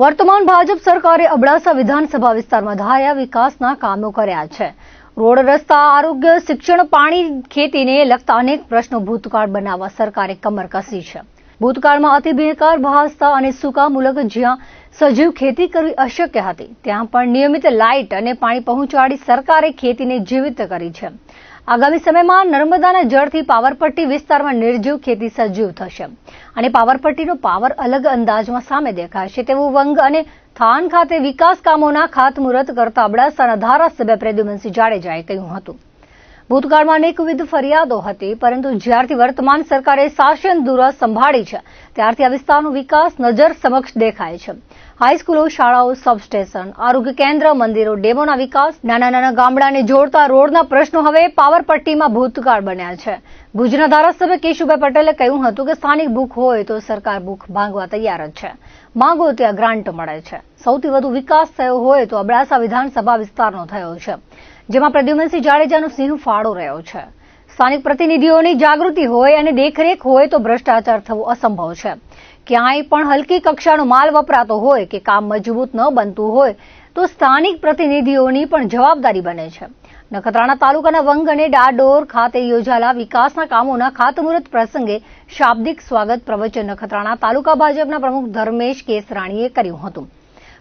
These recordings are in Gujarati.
વર્તમાન ભાજપ સરકારે અબડાસા વિધાનસભા વિસ્તારમાં ધાર્યા વિકાસના કામો કર્યા છે. રોડ રસ્તા, આરોગ્ય, શિક્ષણ, પાણી ખેતીને લગતા અનેક પ્રશ્નો ભૂતકાળ બનાવવા સરકારે કમર કસી છે. ભૂતકાળમાં અતિ બેકાર ભાસતા અને સૂકા મુલક જ્યાં સજીવ ખેતી કરવી અશક્ય હતી, ત્યાં પણ નિયમિત લાઇટ અને પાણી પહોંચાડી સરકારે ખેતીને જીવિત કરી છે. આગામી સમયમાં નર્મદાના જળથી પાવરપટ્ટી વિસ્તારમાં નિર્જીવ ખેતી સજીવ થશે. અને પાવરપટ્ટીનો પાવર અલગ અંદાજમાં સામે દેખાશે તેવું વંગ અને થાન ખાતે વિકાસ કામોના ખાતમુહૂર્ત કરતા અબડાસાના ધારાસભ્ય પ્રદ્યુમનસિંહ જાડેજાએ કહ્યું હતું. ભૂતકાળમાં અનેકવિધ ફરિયાદો હતી, પરંતુ જ્યારથી વર્તમાન સરકારે શાસન દુરા સંભાળી છે, ત્યારથી આ વિસ્તારનો વિકાસ નજર સમક્ષ દેખાય છે. હાઈસ્કૂલો, શાળાઓ, સબસ્ટેશન, આરોગ્ય કેન્દ્ર, મંદિરો, ડેમોના વિકાસ, નાના નાના ગામડાને જોડતા રોડના પ્રશ્નો હવે પાવરપટ્ટીમાં ભૂતકાળ બન્યા છે. ભુજના ધારાસભ્ય કેશુભાઈ પટેલે કહ્યું હતું કે સ્થાનિક ભૂખ હોય તો સરકાર ભૂખ ભાંગવા તૈયાર જ છે. માંગો ત્યાં ગ્રાન્ટ મળે છે. સૌથી વધુ વિકાસ થયો હોય તો અબડાસા વિધાનસભા વિસ્તારનો થયો છે. જેમાં પ્રદ્યુમનસિંહ જાડેજાનો સિંહ ફાળો રહ્યો છે. સ્થાનિક પ્રતિનિધિઓની જાગૃતિ હોય અને દેખરેખ હોય તો ભ્રષ્ટાચાર થવો અસંભવ છે. ક્યાંય પણ હલકી કક્ષાનો માલ વપરાતો હોય કે કામ મજબૂત ન બનતું હોય તો સ્થાનિક પ્રતિનિધિઓની પણ જવાબદારી બને છે. નખત્રાણા તાલુકાના વંગ અને ડાડોર ખાતે યોજાયેલા વિકાસના કામોના ખાતમુહૂર્ત પ્રસંગે શાબ્દિક સ્વાગત પ્રવચન નખત્રાણા તાલુકા ભાજપના પ્રમુખ ધર્મેશ કેસરાણીએ કર્યું હતું.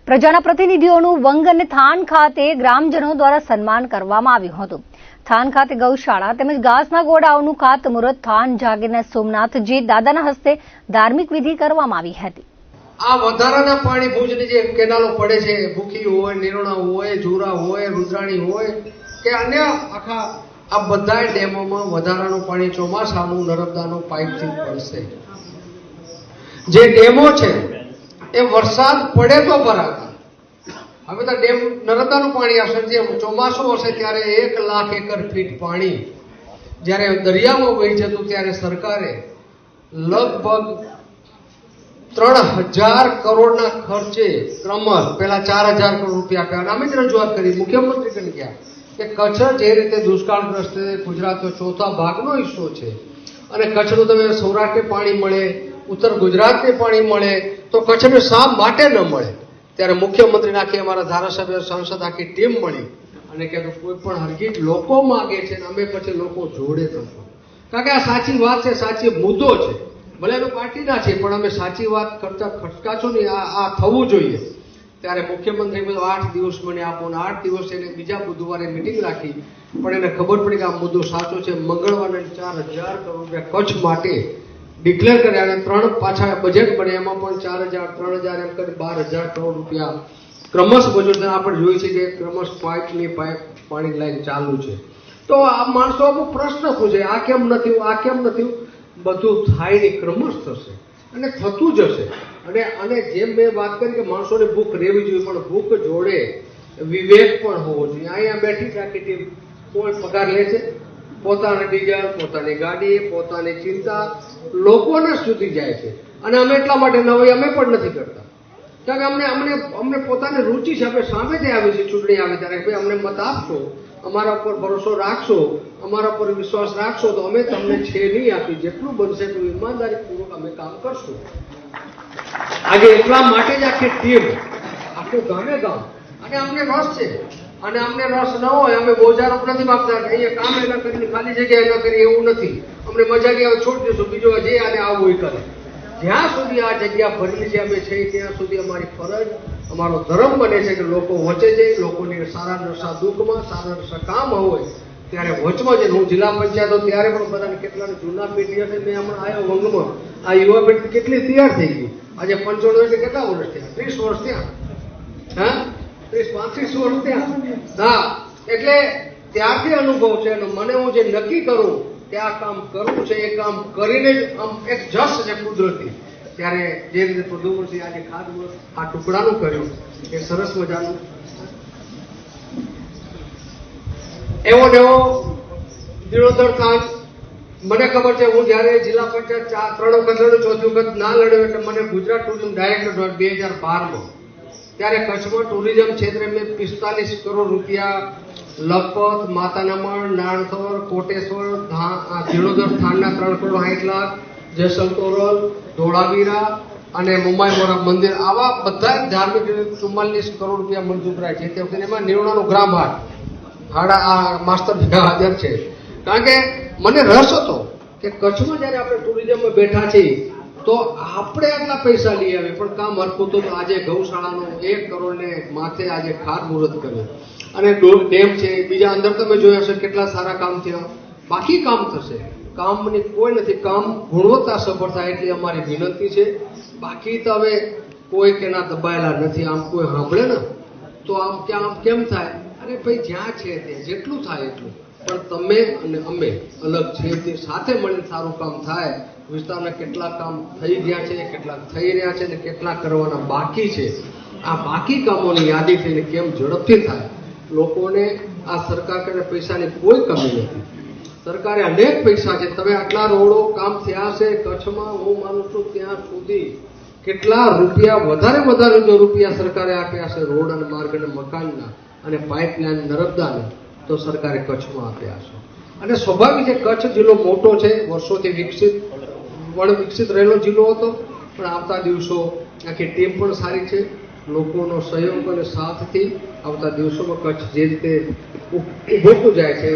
પ્રજાના પ્રતિનિધિઓનું વંગ થાન ખાતે ગ્રામજનો દ્વારા સન્માન કરવામાં આવ્યું હતું. થાન ખાતે ગૌશાળા તેમજ ઘાસના ગોડાઓનું ખાતમુહૂર્ત, થાન જાગીરના સોમનાથજી દાદાના હસ્તે ધાર્મિક વિધિ કરવામાં આવી હતી. આ વધારાના પાણી ભુજની જે કેનાલો પડે છે, ભૂખી હોય, નિરોણા હોય, જોરા હોય, રુદ્રાણી હોય કે અન્ય આખા, આ બધા ડેમોમાં વધારાનું પાણી ચોમાસાનું, નર્મદાનું પાઇપથી પડશે જે ડેમો છે એ વરસાદ પડે તો ભરાતા હવે તો ડેમ નર્મદાનું પાણી આવશે જે ચોમાસું હશે ત્યારે એક લાખ એકર ફીટ પાણી જ્યારે દરિયામાં વહી જતું ત્યારે સરકારે લગભગ ત્રણ હજાર કરોડના ખર્ચે ક્રમશ પેલા ચાર હજાર કરોડ રૂપિયા આપ્યા. અને અમે જ રજૂઆત કરી, મુખ્યમંત્રી કરી ગયા, કે કચ્છ જે રીતે દુષ્કાળગ્રસ્ત ગુજરાતનો ચોથા ભાગનો હિસ્સો છે, અને કચ્છનું તમે સૌરાષ્ટ્રે પાણી મળે ઉત્તર ગુજરાતને પાણી મળે, તો કચ્છને શા માટે ન મળે. ત્યારે મુખ્યમંત્રી આખી અમારા ધારાસભ્ય, સાંસદ આખી ટીમ મળી અને કે કોઈ પણ હરકીત લોકો માગે છે ને અમે પછી લોકો જોડે થશું કારણ કે આ સાચી વાત છે, સાચી મુદ્દો છે. ભલે અમે પાર્ટીના છીએ, પણ અમે સાચી વાત કરતા ખટકાશું નહીં આ આ થવું જોઈએ. ત્યારે મુખ્યમંત્રી બધું આઠ દિવસ મને આપો ને આઠ દિવસ એને બીજા બુધવારે મિટિંગ રાખી. પણ એને ખબર પડી કે આ મુદ્દો સાચો છે. મંગળવારે ચાર હજાર કરોડ રૂપિયા કચ્છ માટે ડિક્લેર કર્યા અને ત્રણ પાછા બજેટ બને, એમાં પણ ચાર હજાર, ત્રણ હજાર, એમ કરી બાર હજાર કરોડ રૂપિયા. ક્રમશ બજેટ આપણે જોઈએ છે કે ક્રમશ પાઇપની પાઇપ પાણી લાઈન ચાલુ છે. તો આ માણસો અમુક પ્રશ્ન પૂછે, આ કેમ નથી, આ કેમ નથી? બધું થાય ને ક્રમશ થશે અને થતું જશે અને અને જેમ મેં વાત કરી કે માણસોને ભૂખ રહેવી જોઈએ, પણ ભૂખ જોડે વિવેક પણ હોવો જોઈએ. અહીંયા બેઠી ટીમ કોઈ પગાર લે છે? પોતાના ડીઝલ, પોતાની ગાડી, પોતાની ચિંતા લોકોને સુધી જાય છે. અને અમે એટલા માટે નવાઈ અમે પણ નથી કરતા. કારણ કે અમને અમને અમને પોતાની રુચિ છે, આપણે સામેથી આવી છે ચૂંટણી આવે ત્યારે ભાઈ અમને મત આપશો, અમારા ઉપર ભરોસો રાખશો, અમારા પર વિશ્વાસ રાખશો, તો અમે તમને છે નહીં આપી. જેટલું બનશે એટલું ઈમાનદારીપૂર્વક અમે કામ કરશું. આજે એટલા માટે જ આખી ટીમ આખું ગામે ગામ, અને અમને રસ છે. અને અમને રસ ન હોય, અમે બોજારો નથી માગતા કે અહીંયા કામ એના કરીને ખાલી જગ્યા એના કરી એવું નથી. અમને મજા નહીં આવે છોડી દઈશું, બીજો જે આને આવું એ કરે. જ્યાં સુધી આ જગ્યા ભરેલી છે, અમે છે ત્યાં સુધી અમારી ફરજ, અમારો ધર્મ બને છે કે લોકો વચે જાય લોકોને સારા નશા દુઃખમાં, સારા નશા કામ હોય, ત્યારે વચમાં જઈને હું જિલ્લા પંચાયત હતો ત્યારે પણ બધાને કેટલાને જૂના પેઢી હશે મેં હમણાં આવ્યો વંગમાં. આ યુવા પેઢી કેટલી તૈયાર થઈ ગઈ. આજે પંચોતેર કેટલા વર્ષ થયા? ત્રીસ વર્ષ થયા. હા? પાંત્રીસ વર્ષ થયા હા એટલે ત્યારથી અનુભવ છે અને મને હું જે નક્કી કરું, કે આ કામ કરવું છે, એ કામ કરીને જ આમ એક જસ છે કુદરતી. ત્યારે જે રીતે પ્રદુમનસિંહ આજે ખાદ આ ટુકડાનું કર્યું, એ સરસ મજાનું. એવો નેવો જીર્ણોદ્ધાર થાન મને ખબર છે, હું જ્યારે જિલ્લા પંચાયત ચાર ત્રણ વખત લડ્યું ચોથી વખત ના લડ્યો એટલે મને ગુજરાત ટુરિઝમ ડાયરેક્ટર બે હજાર બારમાં ત્યારે કચ્છમાં ટુરિઝમ ક્ષેત્રે મેં પિસ્તાલીસ કરોડ રૂપિયા, લખપત, માતાનામણ, નાણથોર, કોટેશ્વર, ધા- આ જીર્ણોદ્ધાર સ્થાનના ત્રણ કરોડ સાઠ લાખ જેસલ તોરલ ધોળાવીરા અને મુંબઈ મોરા મંદિર. આવા બધા ધાર્મિક ચુમ્માલીસ કરોડ રૂપિયા મંજૂર કરાય છે. તે વખતે એમાં નિર્ણયનો ગ્રામ હાટ હાડા, આ માસ્ટર હાજર છે. કારણ કે મને રસ હતો કે કચ્છમાં જ્યારે આપણે ટુરિઝમમાં બેઠા છીએ તો આપણે આટલા પૈસા લઈ આવે. પણ કામ હરખું તો આજે ગૌશાળાનું એક કરોડ ને માથે આજે ખાર મુહૂર્ત કર્યો. અને ડેમ છે, બીજા અંદર તમે જોયા હશે કેટલા સારા કામ થયા. બાકી કામ થશે. કામની કોઈ નથી. કામ ગુણવત્તા સફળ થાય એટલી અમારી વિનંતી છે. બાકી તો હવે કોઈ કેના દબાયેલા નથી. આમ કોઈ સાંભળે ને? તો આમ ક્યાં આમ કેમ થાય? અરે ભાઈ, જ્યાં છે તે જેટલું થાય એટલું. પણ તમે અને અમે અલગ છે તે સાથે મળીને સારું કામ થાય. વિસ્તારના કેટલા કામ થઈ ગયા છે, કેટલાક થઈ રહ્યા છે અને કેટલા કરવાના બાકી છે. આ બાકી કામોની યાદી થઈને કેમ ઝડપથી થાય? લોકોને આ સરકાર કરે પૈસાની કોઈ કમી નથી. સરકારે અનેક પૈસા છે. તમે આટલા રોડો કામ થયા છે, કચ્છમાં હું માનું છું ત્યાં સુધી કેટલા રૂપિયા વધારે વધારે જો રૂપિયા સરકારે આપ્યા છે, રોડ અને માર્ગ અને મકાનના અને પાઇપલાઇન નર્મદાના. તો સરકારે કચ્છમાં આપ્યા છે. અને સ્વાભાવિક છે, કચ્છ જિલ્લો મોટો છે, વર્ષોથી વિકસિત, વણ વિકસિત રહેલો જિલ્લો હતો, પણ આવતા દિવસો આખી ટીમ પણ સારી છે. લોકોનો સહયોગ અને સાથથી આવતા દિવસોમાં કચ્છ જે રીતે ઉભરતું જાય છે